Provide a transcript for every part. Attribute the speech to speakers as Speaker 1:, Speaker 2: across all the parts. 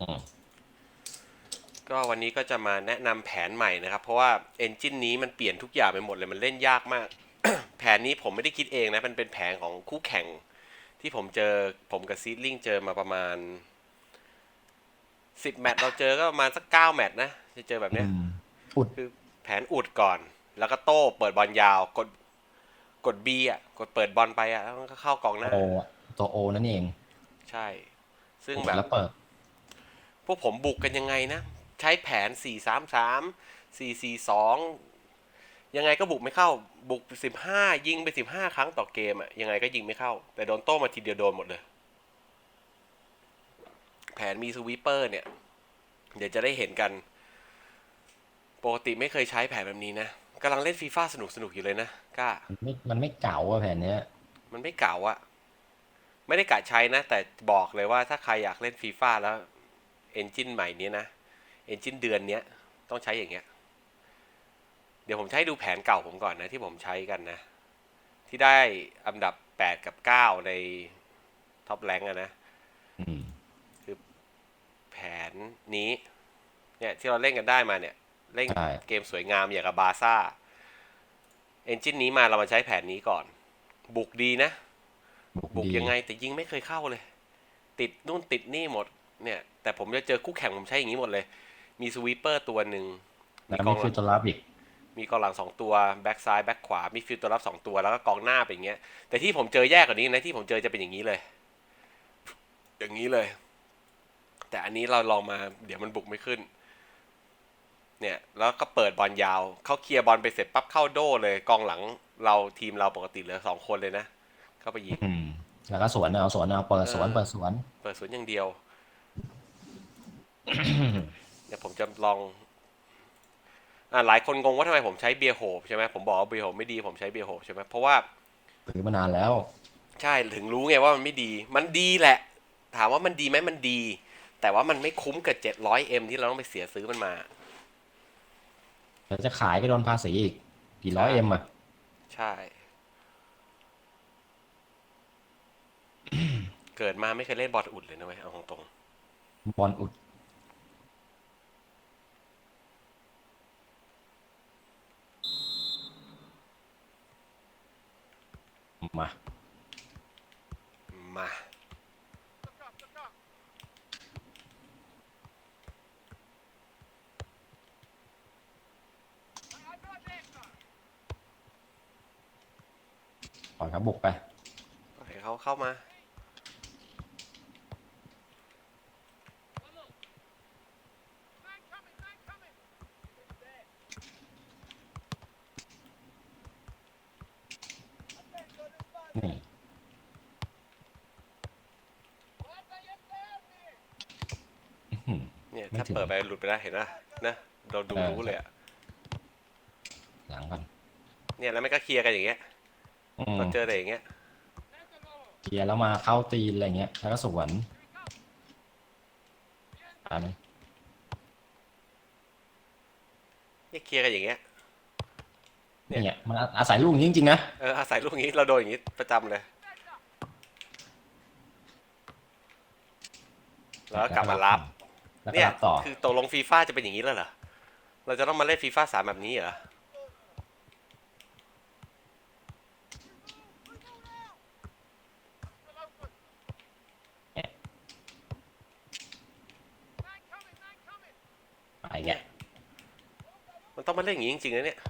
Speaker 1: อืม
Speaker 2: ก็วันนี้ก็จะมาแนะนำแผนใหม่นะครับ เพราะว่าเอนจินนี้มันเปลี่ยนทุกอย่างไปหมดเลยมันเล่นยากมาก แผนนี้ผมไม่ได้คิดเองนะ มันเป็นแผนของคู่แข่ง ที่ผมเจอผมกับซีดลิงเจอมาประมาณสิบแมตช์เราเจอก็ประมาณสักเก้าแมตช์นะจะเจอแบบเนี้ย
Speaker 1: อืมอุด
Speaker 2: คือแผนอุดก่อน แล้วก็โต้เปิดบอลยาวกดกด B อะกดเปิดบอลไปอะแล้วมันก็เข้ากองหน้า
Speaker 1: โออะตัวโอนั่นเอง
Speaker 2: ใช่ ซึ่ง
Speaker 1: อุด
Speaker 2: แบบ
Speaker 1: แล้วเปิด
Speaker 2: พ วกผมบุกกันยังไงนะ ใช้แผน 4 3 3 4 4 2 ยังไงก็บุกไม่เข้า บุก 15 ยิงไป 15 ครั้งต่อเกมอะยังไงก็ยิงไม่เข้า แต่โดนโต้มาทีเดียวโดนหมดเลย แผนมีสวีปเปอร์เนี่ย เดี๋ยวจะได้เห็นกัน ปกติไม่เคยใช้แผนแบบนี้นะกำลังเล่นฟีฟ่าสนุกสนุกๆอยู่เลยนะกล้า
Speaker 1: มันไม่มันไม่เก่าอะแผ่นเนี้ย
Speaker 2: มันไม่เก่าอะไม่ได้กะใช้นะ แต่บอกเลยว่าถ้าใครอยากเล่นฟีฟ่าแล้ว เอนจินใหม่นี้นะเอนจินเดือนเนี้ยต้องใช้อย่างเงี้ย เดี๋ยวผมจะให้ดูแผนเก่าผมก่อนนะที่ผมใช้กันนะ ที่ได้อันดับ 8 กับ 9 ในท็อปแรงอะนะ
Speaker 1: อืม
Speaker 2: แผนนี้ เนี่ยที่เราเล่นกันได้มาเนี่ย เล่น
Speaker 1: ใช่
Speaker 2: เกมสวยงามอย่างกับบาซ่าเอนจินนี้มาเรามาใช้แผนนี้ก่อน บุกดีนะ บุก
Speaker 1: ดี
Speaker 2: ยังไงแต่ยิงไม่เคยเข้าเลย ติดนู่นติดนี่หมด เนี่ย แต่ผมจะเจอคู่แข่งผมใช้อย่างนี้หมดเลย มีสวีปเปอร์ตัวหนึ่งมี
Speaker 1: แล้ว
Speaker 2: กอ
Speaker 1: มี
Speaker 2: งห
Speaker 1: ฟิ
Speaker 2: ลั
Speaker 1: ล
Speaker 2: ง
Speaker 1: ตอร์ลับอีก
Speaker 2: มีกองหลังสองตัวแบ็กซ้ายแบ็กขวา มีฟิลตัวรับสองตัวแล้วก็กองหน้าเป็นอย่างเงี้ย แต่ที่ผมเจอแย่กว่านี้นะที่ผมเจอจะเป็นอย่างนี้เลย อย่างนี้เลย แต่อันนี้เราลองมาเดี๋ยวมันบุกไม่ขึ้น เนี่ย แล้วก็เปิดบอลยาว เขาเคลียร์บอลไปเสร็จปั๊บเข้าโดเลย กองหลังเราทีมเราปกติเหลือสองคนเลยนะเข้าไปยิง
Speaker 1: อืมแล้วก็สวนเอาสวนเอาเปิดสวน
Speaker 2: เออ
Speaker 1: เปิดสวน
Speaker 2: เปิดศูนย์อย่างเดียว เดี๋ยวผมจะลองอ่าหลายคนงงว่าทำไมผมใช้เบียร์โฮบใช่ไหมผมบอกว่าเบียร์โฮบไม่ดีผมใช้เบียร์โฮบใช่ไหมเพราะว่า
Speaker 1: ถือมานานแล้ว
Speaker 2: ใช่ถึงรู้ไงว่ามันไม่ดี มันดีแหละ ถามว่ามันดีไหมมันดี แต่ว่ามันไม่คุ้มกับเจ็ดร้อยเอ็มที่เราต้องไปเสียซื้อมันมา
Speaker 1: แต่จะขายก็โดนภาษีอีกกี่ร้อยเอ็มอะ
Speaker 2: ใช่ เกิดมาไม่เคยเล่นบอลอุดเลยนะเว้ยเอาตรง
Speaker 1: บอลอุด มา
Speaker 2: ๆมา
Speaker 1: ปล่อยเขาบุกไป
Speaker 2: ปล่อยเขาเข้ามา
Speaker 1: นี่อื้อหือ
Speaker 2: เนี่ย
Speaker 1: ไม่
Speaker 2: ถ้า
Speaker 1: ถึง
Speaker 2: เปิดไปหลุดไปได้เห็นปะนะเราดู
Speaker 1: เออ
Speaker 2: รู้เลยอะ
Speaker 1: หลังกัน
Speaker 2: เนี่ยแล้วไม่ก็เคลียร์กันอย่างเงี้ย
Speaker 1: อืม
Speaker 2: เราเจอแต่อย่างเงี้ย
Speaker 1: เคลียร์แล้วมาเข้าตีนอะไรเงี้ย แล้วก็สวนอันนี้
Speaker 2: เนี่ยเคลียร์กันอย่างเงี้ย เนี่ย
Speaker 1: เนี่ยมันอาศัยลูกนี้จริงๆนะ
Speaker 2: เอออาศัยลูกนี้เราโดนอย่างงี้ประจำเลย แล้วก็กลับมารับ
Speaker 1: แล้วก็
Speaker 2: เนี่ย
Speaker 1: รับต่อ
Speaker 2: คือตกลงฟีฟ่าจะเป็นอย่างนี้แล้วเหรอเราจะต้องมาเล่นฟีฟ่าสามแบบนี้เหรอ
Speaker 1: ไปแกะ
Speaker 2: มันต้องมาเล่นอย่างนี้จริงๆนะเนี่ย
Speaker 1: อื้อหื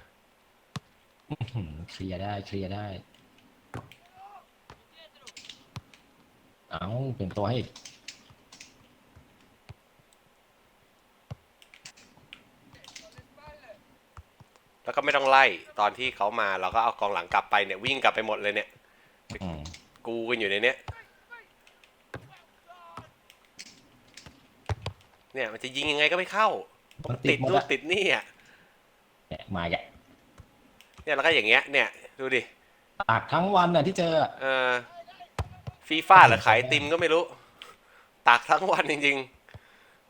Speaker 1: อเค ลียร์ได้เคลียร์ได้ เอาเป็นตัวให้อีก
Speaker 2: แล้วก็ไม่ต้องไล่ตอนที่เขามาเราก็เอากองหลังกลับไปเนี่ยวิ่งกลับไปหมดเลยเนี่ย
Speaker 1: อืม
Speaker 2: กูกันอยู่ในเนี้ยเนี่ยมันจะยิงยังไงก็ไม่เข้า
Speaker 1: มัน
Speaker 2: ติ
Speaker 1: ติ
Speaker 2: ด
Speaker 1: ดหมด
Speaker 2: นู่น
Speaker 1: อะ
Speaker 2: ติดนี่อะ
Speaker 1: เนี่ยมาแกะ
Speaker 2: เนี่ยแล้วก็อย่างเงี้ยเนี่ยดูดิ
Speaker 1: ตากทั้งวันน่ะที่เจออะ
Speaker 2: เออฟีฟ่าหรือขายไอติมก็ไม่รู้ ตากทั้งวันจริง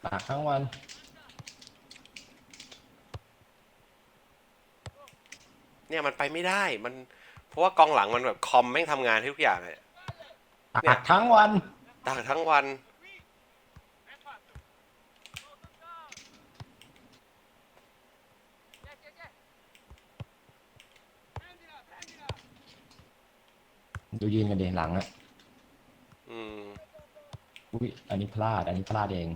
Speaker 1: ตากทั้งวัน
Speaker 2: ๆ เนี่ยมันไปไม่ได้มันเพราะว่ากองหลังมันแบบคอมแม่งทำงานให้ทุกอย่างเลย
Speaker 1: ตากทั้งวัน
Speaker 2: ตากทั้งวัน
Speaker 1: ดูยืนกันเดหลังอะ
Speaker 2: อืม
Speaker 1: อุ้ยอันนี้พลาด อันนี้พลาดเอง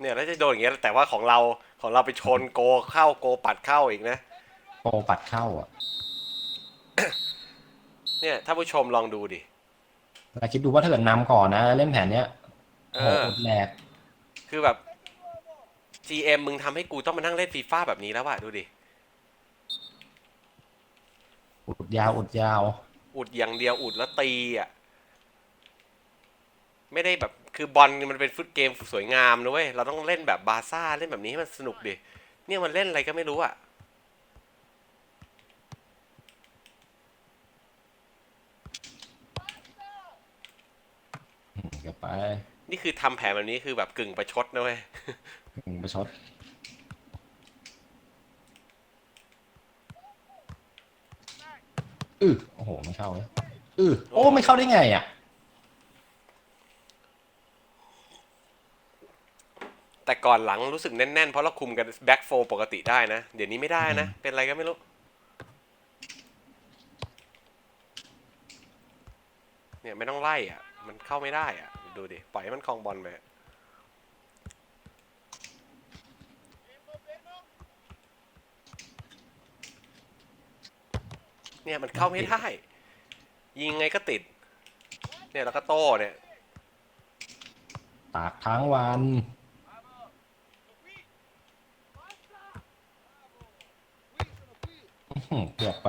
Speaker 2: เนี่ยแล้วจะโดนอย่างเงี้ยแต่ว่าของเราของเราไปชนโกเข้าโกปัดเข้าอีกนะ
Speaker 1: โปรปัดเข้าอะ
Speaker 2: เนี่ยถ้าผู้ชมลองดูดิ
Speaker 1: แต่คิดดูว่าถ้าเกิดนำก่อนนะ เล่นแผนเนี้ย
Speaker 2: เอ
Speaker 1: โอ้โห
Speaker 2: อ
Speaker 1: อดแหลก
Speaker 2: คือแบบ GM มึงทำให้กูต้องมานั่งเล่นฟีฟ่าแบบนี้แล้วว่ะดูดิ
Speaker 1: อุดยาวอุดยาว
Speaker 2: อุดอย่างเดียวอุดแล้วตีอะ ไม่ได้แบบ คือบอลมันเป็นฟุตเกมสวยงามนะเว้ย เราต้องเล่นแบบบาซ่าเล่นแบบนี้ให้มันสนุกดิ เนี่ยมันเล่นอะไรก็ไม่รู้อะ
Speaker 1: อืมเก็บไป
Speaker 2: นี่คือทำแผนแบบนี้คือแบบกึ่งประชดนะเว้ย
Speaker 1: อืมประชดอือโอ้โห ไม่เข้าเลยอือโอ้ ไม่เข้าได้ไงอะ
Speaker 2: แต่ ก่อนหลังรู้สึกแน่นๆ เพราะเราคุมกันแบ็กโฟปกติได้นะ เดี๋ยวนี้ไม่ได้นะ เป็นอะไรก็ไม่รู้ เนี่ยไม่ต้องไล่อะ มันเข้าไม่ได้อะ ดูดิ ปล่อยให้มันคลองบอลไปเนี่ยมันเข้าไม่ได้ ยิงไงก็ติด เนี่ยแล้วก็โต้เนี่ย
Speaker 1: ตากทั้งวัน อื้อหือเกือบไป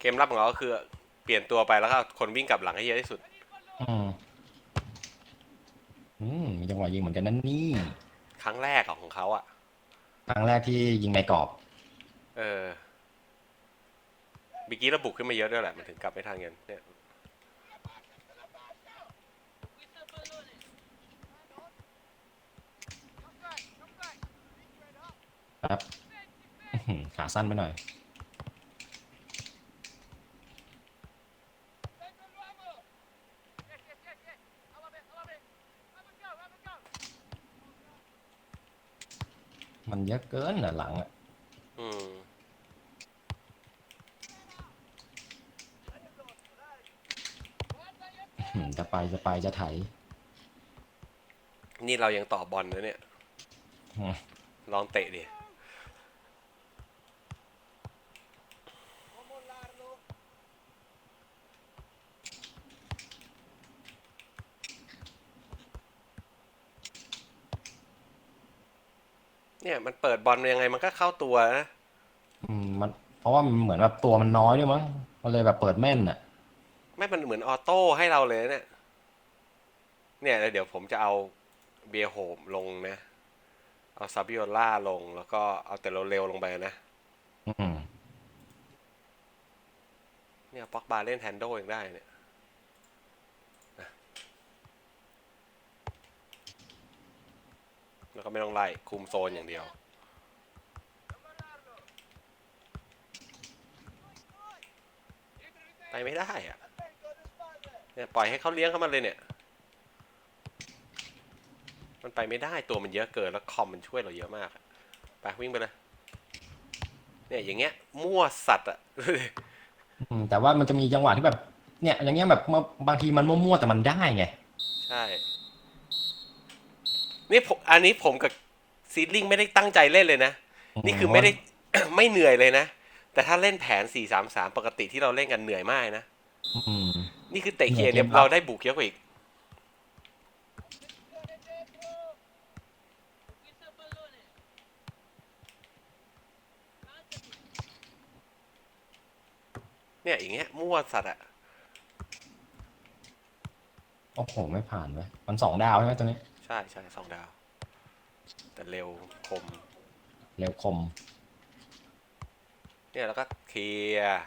Speaker 2: เกมรับของเราก็คือเปลี่ยนตัวไปแล้วก็คนวิ่งกลับหลังให้เยอะที่สุด
Speaker 1: อืม วะยิงเหมือนกันนั่นนี่
Speaker 2: ครั้งแรกอะของเขาอะ
Speaker 1: ครั้งแรกที่ยิงในกรอบ
Speaker 2: เออเมื่อกี้เราบุกขึ้นมาเยอะด้วยแหละ มันถึงกลับไม่ทันกันเนี่ย
Speaker 1: ครับอื้อหือขาสั้นไปหน่อย มันเยอะเกินอะหลังอะ
Speaker 2: อืม
Speaker 1: อื้อหือจะไปจะไปจะไถ
Speaker 2: นี่เรายังต่อบอลนะเนี่ย
Speaker 1: อืม
Speaker 2: ลองเตะดิ เนี่ยมันเปิดบอลยังไงมันก็เข้าตัวนะ
Speaker 1: อืมมัน เพราะว่ามันเหมือนแบบตัวมันน้อยด้วยมั้งมันเลยแบบเปิดแม่นอะ
Speaker 2: ไม่มันเหมือนออโต้ให้เราเลยนะเนี่ย เนี่ยแล้วเดี๋ยวผมจะเอาเบียร์โฮมลงนะ เอาซาบิโอล่าลงแล้วก็เอาแต่เร็วๆลงไปนะ
Speaker 1: อืม
Speaker 2: เนี่ยป็อกบาเล่นแฮนโดยังได้เนี่ยนะ แล้วก็ไม่ต้องไล่คุมโซนอย่างเดียว ไปไม่ได้อะเนี่ยปล่อยให้เขาเลี้ยงเข้ามาเลยเนี่ย มันไปไม่ได้ตัวมันเยอะเกินแล้วคอมมันช่วยเราเยอะมากอะไปวิ่งไปเลยเนี่ยอย่างเงี้ยมั่วสัตว์อะ
Speaker 1: อืมแต่ว่ามันจะมีจังหวะที่แบบ เนี่ยอย่างเงี้ยแบบมาบางทีมันมั่วๆแต่มันได้ไง
Speaker 2: ใช่ นี่ผมอันนี้ผมกับซีดลิงไม่ได้ตั้งใจเล่นเลยนะ นี่คือไม่ได้ ไม่เหนื่อยเลยนะ แต่ถ้าเล่นแผน4 3 3ปกติที่เราเล่นกันเหนื่อยมากนะ
Speaker 1: อืม
Speaker 2: นี่คือเตะเคลียร์
Speaker 1: เหนื่
Speaker 2: เนี่ย
Speaker 1: อยเกมรับ
Speaker 2: เราได้บุกเยอะกว่าอีกเนี่ยอย่างเงี้ยมั่วสัตว์อะ
Speaker 1: โอ้โห ไม่ผ่านเว้ยมันสองดาวใช่ไหมตัวนี้
Speaker 2: ใช่ใช่สองดาว แต่เร็วคม
Speaker 1: เร็วคม
Speaker 2: เนี่ยแล้วก็เคลียร์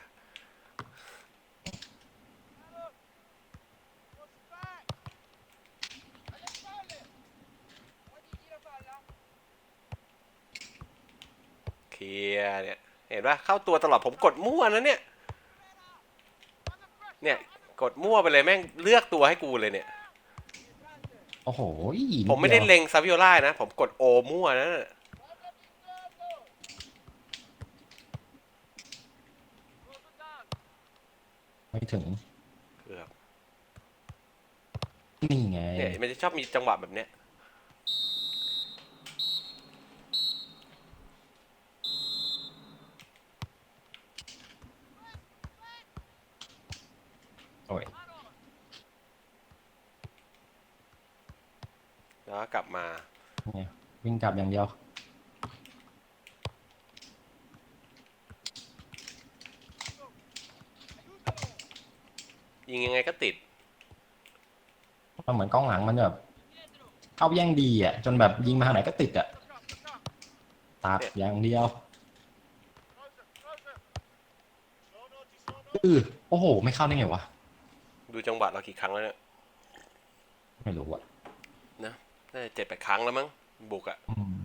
Speaker 2: เคลียร์เนี่ย เห็นปะเข้าตัวตลอดผมกดมั่วนะเนี่ย เนี่ย กดมั่วไปเลยแม่งเลือกตัวให้กูเลยเนี่ย
Speaker 1: โอ้โห
Speaker 2: ผมไม่ได้เล็งซาวิโอล่านะ ผมกดโอมั่วนะน่ะ
Speaker 1: ไม่ถึง
Speaker 2: เกือบ
Speaker 1: นี่ไง
Speaker 2: เนี่ยมันจะชอบมีจังหวะแบบเนี้ย
Speaker 1: โอ้ย
Speaker 2: แล้วก็กลับมา
Speaker 1: ไงวิ่งกลับอย่างเดียว
Speaker 2: ยิงยังไงก็ติด
Speaker 1: มันเหมือนกล้องหลังมันแบบเข้าแย่งดีอะ จนแบบยิงมาทางไหนก็ติดอะตัดอย่างเดียวอือโอ้โห ไม่เข้าได้ไงวะ
Speaker 2: ดูจังหวะเรากี่ครั้งแล้วเนี่ย
Speaker 1: ไม่รู้อะ
Speaker 2: น่าจะเจ็ดแปดครั้งแล้วมั้งบุกอะ
Speaker 1: อืม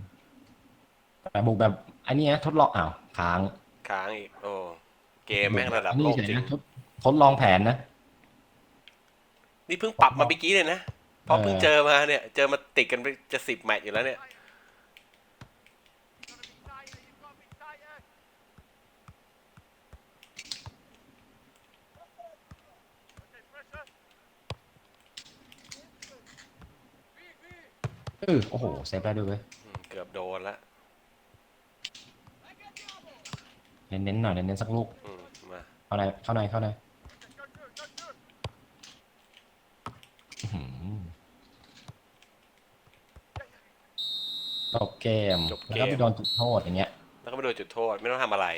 Speaker 1: แต่บุกแบบไอ้นี่นะทดลองอ้าวค้าง
Speaker 2: ค้างอีกโอ้เกมแม่งระดับ
Speaker 1: นี่
Speaker 2: โลก
Speaker 1: เฉย
Speaker 2: จริง
Speaker 1: นะทดทดลองแผนนะ
Speaker 2: นี่เพิ่งปรับมาเมื่อกี้เลยนะเพราะ
Speaker 1: เออ
Speaker 2: เพิ่งเจอมาเนี่ย เจอมาติดกันไปจะสิบแมตช์อยู่แล้วเนี่ย
Speaker 1: เออโอ้โหเซฟได้ด้วยเว้ย
Speaker 2: อืมเกือบโดนละ
Speaker 1: เน้นๆหน่อยเน้นๆสักลูก
Speaker 2: อืมมา
Speaker 1: เข้าในเข้าในเข้าในอื้อหือจบเกมแล้วก็ไปโดนจุดโทษอย่างเงี้ย
Speaker 2: แล้วก็ไปโดนจุดโทษไม่ต้องทำอะไร